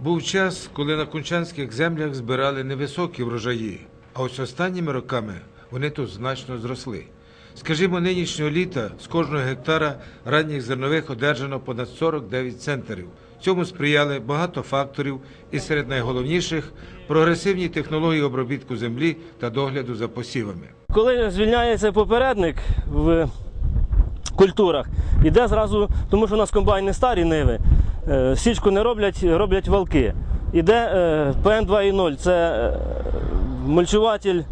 Був час, коли на кунчанських землях збирали невисокі врожаї, а ось останніми роками вони тут значно зросли. Скажімо, нинішнього літа з кожного гектара ранніх зернових одержано понад 49 центнерів. Цьому сприяли багато факторів, і серед найголовніших прогресивні технології обробітку землі та догляду за посівами. Коли звільняється попередник в культурах, іде зразу, тому що у нас комбайни старі ниви, січку не роблять, роблять валки. Іде е, ПН2.0, це е, мульчуватель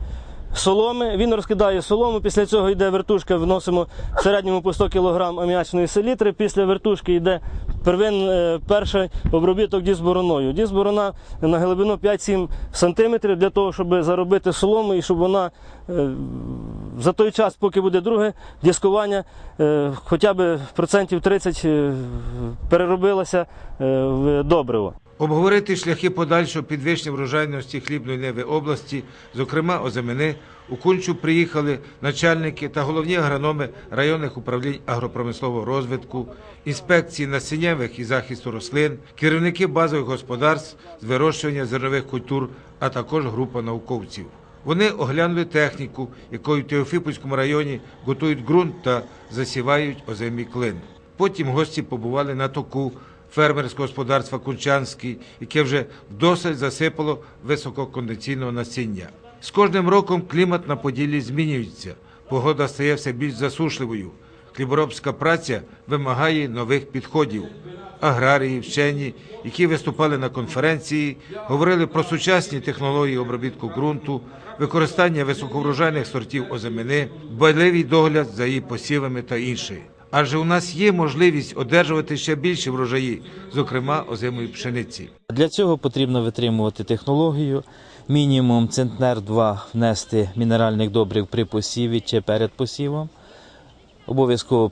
соломи, він розкидає солому, після цього йде вертушка, вносимо в середньому по 100 кг аміачної селітри, після вертушки йде первин, е, перший обробіток дізбороною. Дізборона на глибину 5-7 см для того, щоб заробити солому і щоб вона е, за той час, поки буде друге дискування, е, хоча б процентів 30 е, переробилася в добриво. Обговорити шляхи подальшого підвищення врожайності хлібної неви області, зокрема озимини, у Кунчу приїхали начальники та головні агрономи районних управлінь агропромислового розвитку, інспекції насіннєвих і захисту рослин, керівники базових господарств з вирощування зернових культур, а також група науковців. Вони оглянули техніку, якою в Теофіпольському районі готують ґрунт та засівають озимий клин. Потім гості побували на току фермерського господарства Кунчанський, яке вже досить засипало висококондиційного насіння. З кожним роком клімат на Поділлі змінюється, погода стає все більш засушливою. Хліборобська праця вимагає нових підходів. Аграрії, вчені, які виступали на конференції, говорили про сучасні технології обробітку ґрунту, використання високоврожайних сортів озимини, дбайливий догляд за її посівами та інше. Адже у нас є можливість одержувати ще більші врожаї, зокрема озимої пшениці. Для цього потрібно витримувати технологію. Мінімум центнер 2 внести мінеральних добрив при посіві чи перед посівом. Обов'язково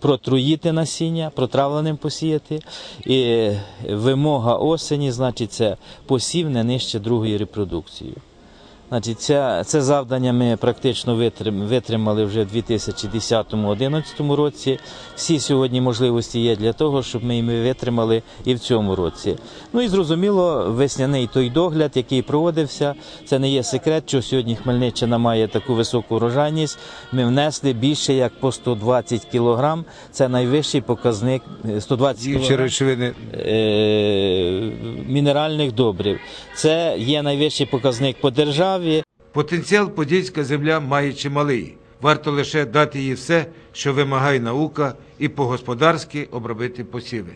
протруїти насіння, протравленим посіяти. І вимога осені, значить, це посів не нижче другої репродукції. Значить, це, це завдання ми практично витримали вже в 2010-2011 році. Всі сьогодні можливості є для того, щоб ми їм витримали і в цьому році. Ну і зрозуміло, весняний той догляд, який проводився, це не є секрет, що сьогодні Хмельниччина має таку високу врожайність. Ми внесли більше як по 120 кілограм. Це найвищий показник е, 120 Діючі кілограм речовини е, мінеральних добрив. Це є найвищий показник по державі. Потенціал подільська земля має чималий. Варто лише дати їй все, що вимагає наука, і по-господарськи обробити посіви.